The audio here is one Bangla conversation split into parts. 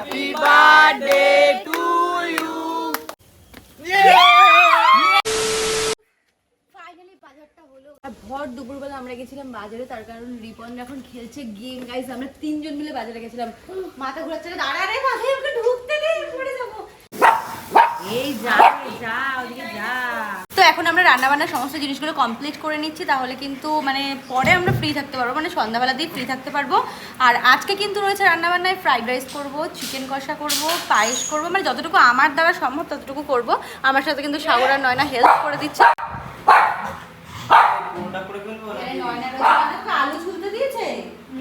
Happy birthday to you finally বাজারটা হলো। আর ভর দুপুরবেলা আমরা গেছিলাম বাজারে তার কারণ রিপন এখন খেলছে গেম গাইস আমরা তিনজন মিলে বাজারে গেছিলাম। মাথা ঘোরাচ্ছে না, দাঁড়া রে মাথায় ওকে ঢুকতে দে পড়ে যাব। এই যা যা ওদিকে যা। এখন আমরা রান্নাবান্না সমস্ত জিনিসগুলো কমপ্লিট করে নিচ্ছি তাহলে কিন্তু মানে পরে আমরা ফ্রি থাকতে পারব মানে সন্ধ্যাবেলা সন্ধ্যাবেলাতেই ফ্রি থাকতে পারব। আর আজকে কিন্তু রয়েছে রান্নাবান্নায় ফ্রাইড রাইস করব চিকেন কষা করব পায়েস করব মানে যতটুকু আমার দ্বারা সম্ভব ততটুকু করব। আমার সাথে কিন্তু সাগর আর নয়না হেল্প করে দিচ্ছে আলু ছুলতে দিয়েছে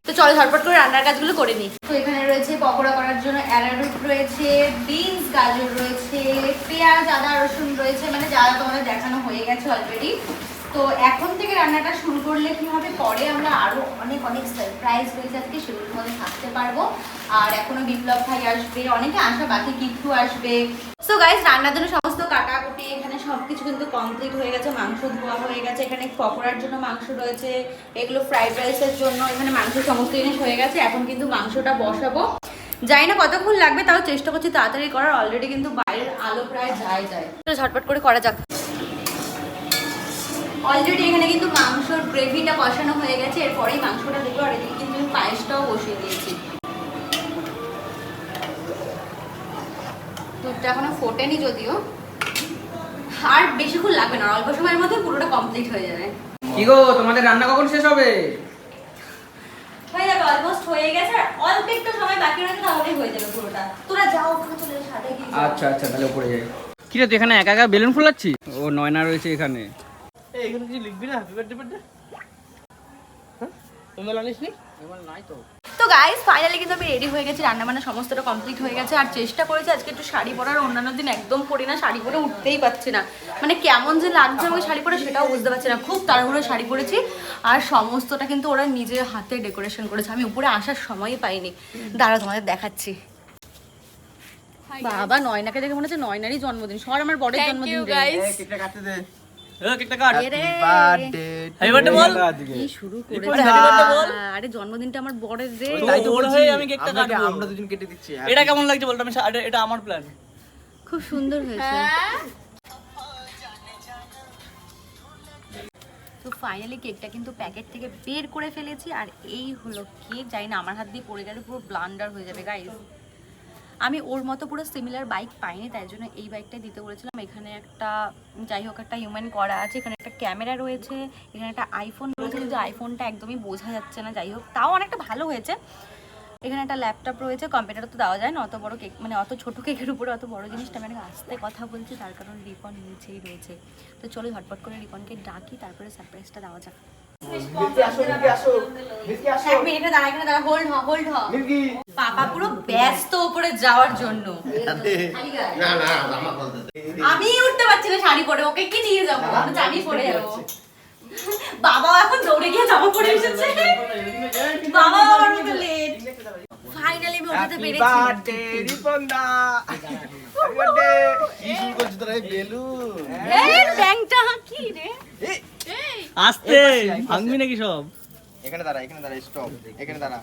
তো চলো ঝটপট করে রান্নার কাজগুলো করে নিই তো এখানে রয়েছে পকোড়া করার জন্য অ্যারারুট রয়েছে বিনস গাজর রয়েছে পেঁয়াজ আদা রসুন রয়েছে মানে যা যা তোমাদের দেখানো হয়ে গেছে অলরেডি তো এখন থেকে রান্নাটা শুরু করলে কি হবে? পরে আমরা আরও অনেক অনেক সারপ্রাইজ রয়েছে আজকে সেগুলোর মধ্যে থাকতে পারব। আর এখনও বিপ্লব ভাই আসবে অনেকে আসা বাকি কিট্টু আসবে। সো গাইস রান্নার জন্য কাটাকুটি, এখানে সবকিছু কিন্তু কমপ্লিট হয়ে গেছে, মাংস ধোয়া হয়ে গেছে, এখানে পকোড়ার জন্য মাংস রয়েছে, এগুলো ফ্রাইড রাইসের জন্য, এখানে মাংস সমস্ত জিনিস হয়ে গেছে, এখন কিন্তু মাংসটা বসাবো। যাই না কতক্ষণ লাগবে, তাও চেষ্টা করছি তাড়াতাড়ি করার অলরেডি কিন্তু বাইরের আলো প্রায় যায় যায়। ঝটপট করে করা যাক। অলরেডি এখানে কিন্তু মাংসর গ্রেভিটা বসানো হয়ে গেছে, এরপরেই মাংসটা দেবো আর এদিকে কিন্তু পায়েসটাও বসিয়ে দিয়েছি। দুধটা এখনও ফোটেনি যদিও। আর বেশিক্ষণ লাগবে না অল্প সময়ের মধ্যে পুরোটা কমপ্লিট হয়ে যাবে। কি গো তোমাদের রান্না কখন শেষ হবে? হয়ে যাবে অলমোস্ট হয়ে গেছে আর অল্প একটু সময় বাকি রয়েছে তাহলেই হয়ে যাবে পুরোটা। তোরা যাও ওখানে চলে সাথে গিয়ে আচ্ছা আচ্ছা তাহলে উপরে যাই। কি রে তুই এখানে একা একা বেলুন ফুলাচ্ছি ও নয়না রয়েছে এখানে। এখানে কিছু লিখবি না? হ্যাপি বার্থডে বার্থডে হ্যাঁ? তুমি জানিস নি নাই তো। তো গাইস ফাইনালি কিন্তু আমি রেডি হয়ে গেছি রান্না বান্না সমস্তটা কমপ্লিট হয়ে গেছে। আর চেষ্টা করেছি আজকে একটু শাড়ি পরার অন্যান্য দিন একদম পরি না শাড়ি পরে উঠতেই পারছি না। মানে কেমন যে লাগছে আমাকে শাড়ি পরে সেটাও বুঝতে পারছি না। খুব তাড়াহুড়ো শাড়ি পরেছি। আর সমস্তটা কিন্তু ওরা নিজের হাতে ডেকোরেশন করেছে। আমি উপরে আসার সময়ই পাইনি। দাঁড়া তোমাদের দেখাচ্ছি। বাবা নয়নাকে দেখে মনে হচ্ছে নয়নারই জন্মদিন। সর আমার বড়ের জন্মদিন রে। কেকটা কাটতে দে এ কেকটা কাট এ রে। হ্যাপি বার্থডে বল। কি শুরু রিপন, করেছে? happy birthday বল। আরে জন্মদিনটা আমার বড়ের রে। তাই তো বলছি আমি কেকটা কাটবো? আমরা দুজন কেটে দিচ্ছি এটা কেমন লাগছে বলতো? আমি এটা- এটা আমার প্ল্যান খুব সুন্দর হয়েছে। তো ফাইনালি কেকটা কিন্তু প্যাকেট থেকে বের করে ফেলেছি আর এই হলো কেক জানি না আমার হাত দিয়ে পড়ে গেলে পুরো ব্লান্ডার হয়ে যাবে গাইজ আমি ওর মতো পুরো সিমিলার বাইক পাইনি, তাই জন্য এই বাইকটাই দিতে বলেছিলাম। এখানে একটা, যাই হোক, একটা হিউম্যান করা আছে, এখানে একটা ক্যামেরা রয়েছে, এখানে একটা আইফোন রয়েছে, কিন্তু আইফোনটা একদমই বোঝা যাচ্ছে না, যাই হোক, তাও অনেকটা ভালো হয়েছে। এখানে একটা ল্যাপটপ রয়েছে কম্পিউটার তো দেওয়া যায় না, অত বড় কেক মানে অত ছোট কেকের উপরে অত বড় জিনিসটা, আমি আসতে কথা বলছি, তার কারণ রিপন নিচেই রয়েছে। তো চলো ঝটপট করে রিপনকে ডাকি, তারপরে সারপ্রাইজটা দেওয়া যাক। পুরো ব্যস্ত উপরে যাওয়ার জন্য। বলতে আমি উঠতে পারছি না শাড়ি পরে ওকে কি নিয়ে যাব? আমি জানি পরে যাব। বাবা এখন দৌড়ে গিয়ে জামা পরে এসেছে। বাবা আমার মতো লেট ফাইনালি আমি ওঠাতে পেরেছি বার্থডে রিপন দা বার্থডে কি শুরু করছিস তোরা বেলুন? এই ব্যাংকটা কি রে? আস্তে। ভাঙবি নাকি সব? এখানে দাঁড়া এখানে দাঁড়া স্টপ এখানে দাঁড়া।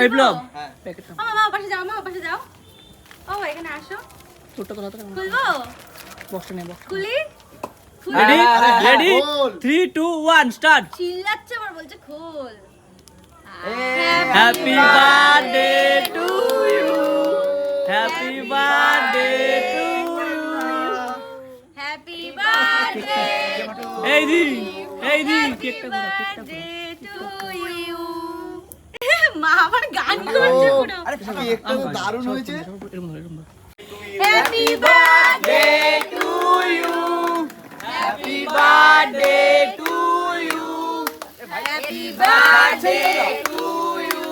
খোলো। হ্যাঁ। রেডি রেডি 3 2 1 স্টার্ট চিল্লাচ্ছে বলছে খোল। Happy birthday to you happy birthday to you happy birthday এই দি এই দি কেকটা পুরো কেকটা বার্থডে টু ইউ মা আবার গান করছে পুরো। আরে কেকটা তো দারুণ হয়েছে। এরকম ধরো, এরকম। Happy birthday to you happy birthday birthday to you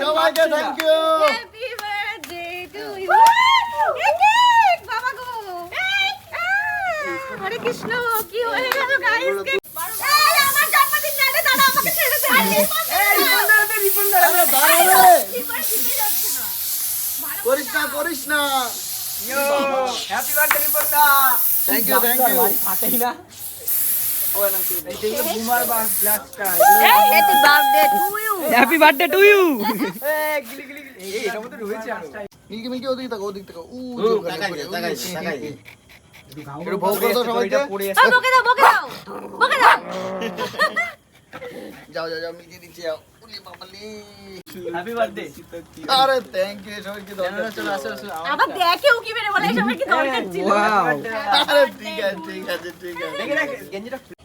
সবাইকে thank you happy birthday to you বাবা গো। হরে কৃষ্ণ কি হয়ে গেল গাইস কে আমার জন্মদিন জানে দাদা আমাকে ছেড়ে দে। আরে দাঁড়া রে। করিস না করিস না। হ্যাপি বার্থডে রিপন দা থ্যাংক ইউ থ্যাংক ইউ ফাটেই না। Happy birthday to you happy birthday to you গিলি গিলি গিলি এই এটার মধ্যে রয়েছে আরও মিল্কি মিল্কি ওদিকে তাকাও ওদিকে তাকাও উ সবাইকে? যাও যাও যাও মিল্কি দিচ্ছি যাও। হ্যাপি বার্থডে আরে থ্যাংক ইউ সবাইকে দরকার ছিল। আসো আসো আবার দেখে উকি মেরে বলে এসবের দরকার ছিল। আরে ঠিক আছে ঠিক আছে ঠিক আছে। দেখে রাখ গেঞ্জিটা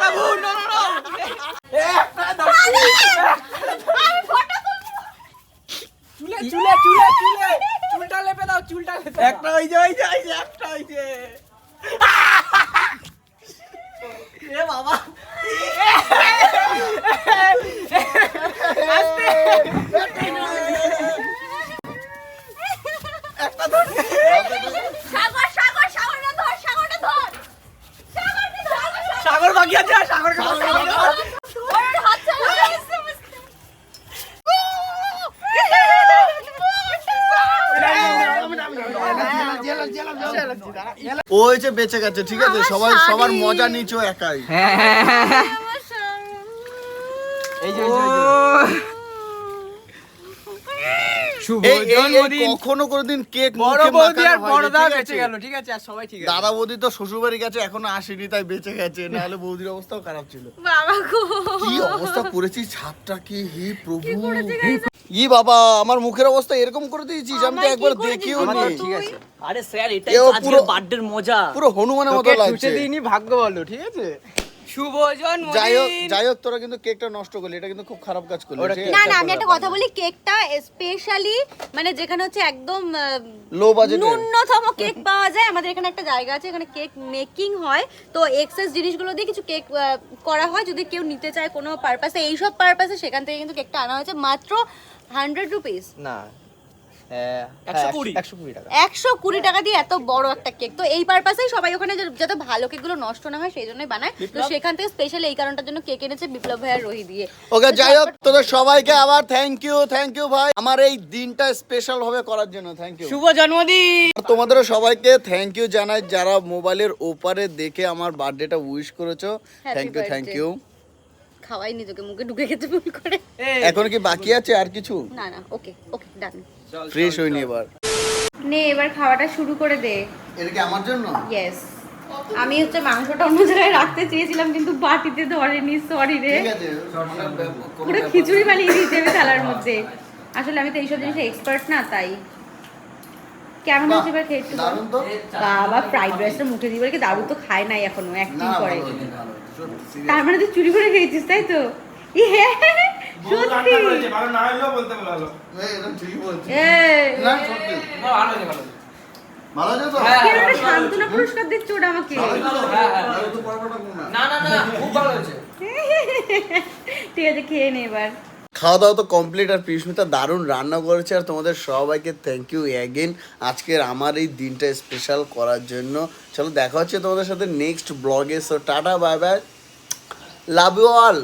প্রভু নো নো নো একটা দাও আমি ফটো তুলে চুলে চুলে চুলে। চুলটা লেপে দাও চুলটা লেপে একটা ওই যে ওই যে একটা বাকি সাগর ও হয়েছে বেঁচে গেছে ঠিক আছে? সবাই সবার মজা নিচ্ছ একাই। এই যে শুভ এই এই- এই জন্মদিন। কখনো কোনোদিন কেক বড় বৌদি আর বড়দা বেঁচে গেল ঠিক আছে? আর সবাই ঠিক আছে। দাদা বৌদি তো শ্বশুর বাড়ি গেছে এখনও আসেনি তাই বেঁচে গেছে। নাহলে বৌদির অবস্থাও খারাপ ছিল। বাবা গো। কি অবস্থা করেছিস? ছাপটা কি? হে প্রভু। ই বাবা আমার মুখের অবস্থা এরকম করে দিয়েছিস? আমি তো একবার দেখিও নি। ঠিক আছে। আরে স্যার এটাই বার্থডের মজা। পুরো হনুমানের মতো লাগছে। দিইনি ভাগ্য বলো ঠিক আছে? শুভ যাই হোক যাই হোক তোরা কিন্তু কেকটা নষ্ট করলি এটা কিন্তু খুব খারাপ কাজ করলি না না আমি একটা কথা বলি কেকটা স্পেশালি মানে যেখানে হচ্ছে একদম লো বাজেটে ন্যূনতম কেক পাওয়া যায় আমাদের এখানে একটা জায়গা আছে এখানে কেক মেকিং হয় তো এক্সেস জিনিসগুলো দিয়ে কিছু কেক করা হয় যদি কেউ নিতে চায় কোনো পারপাসে এইসব পারপাসে সেখান থেকে কিন্তু কেকটা আনা হয়েছে মাত্র হান্ড্রেড রুপিস না একশো হ্যাঁ, কুড়ি। টাকা। একশো কুড়ি টাকা দিয়ে এত বড় একটা কেক। তো এই পারপাসেই সবাই ওখানে যাতে ভালো কেকগুলো নষ্ট না হয় সেই জন্যই বানায়। তো সেখান থেকে স্পেশাল এই কারণটার জন্য কেক এনেছে বিপ্লব ভাইয়ার রহি দিয়ে। ওকে যাই হোক তোদের সবাইকে আবার থ্যাংক ইউ থ্যাংক ইউ ভাই। আমার এই দিনটা স্পেশাল ভাবে করার জন্য থ্যাংক ইউ শুভ জন্মদিন! তোমাদেরও সবাইকে থ্যাংক ইউ জানাই। যারা মোবাইলের ওপারে দেখে আমার বার্থডেটা উইশ করেছ থ্যাংক ইউ থ্যাংক ইউ খাওয়াই নিজেকে মুখে ঢুকে খেতে ভুল করে। এখন কি বাকি আছে আর কিছু? না না ওকে ওকে ডান ফ্রেশ হয়নি এবার। নে এবার খাওয়াটা শুরু করে দে। এটা কি আমার জন্য? ইয়েস আমি হচ্ছে মাংসটা অন্য জায়গায় রাখতে চেয়েছিলাম কিন্তু বাটিতে ধরেনি সরি রে। ঠিক আছে কোনো পুরো খিচুড়ি বানিয়ে দিয়েছে আমি থালার মধ্যে। আসলে আমি তো এইসব জিনিসে এক্সপার্ট না তাই। কেমন হচ্ছে এবার খেয়ে একটু দারুণ তো। বাবা ফ্রাইড রাইসটা মুখে দিয়ে বলে কি দারুণ তো খায় নাই এখনও না অ্যাক্টিং করে সত্যি, serious। তার মানে তুই চুরি করে খেয়েছিস তাই তো? ই হে, সান্ত্বনা পুরস্কার দিচ্ছে ওটা আমাকে। না? না না খুব ভালো হয়েছে। ঠিক আছে খেয়ে নে এবার। খাওয়া দাওয়া তো কমপ্লিট আর পিসমিতা দারুণ রান্না করেছে আর তোমাদের সবাইকে থ্যাংক ইউ অ্যাগেন আজকের আমার এই দিনটা স্পেশাল করার জন্য। চলো দেখা হচ্ছে তোমাদের সাথে নেক্সট ব্লগে so tata bye bye love you all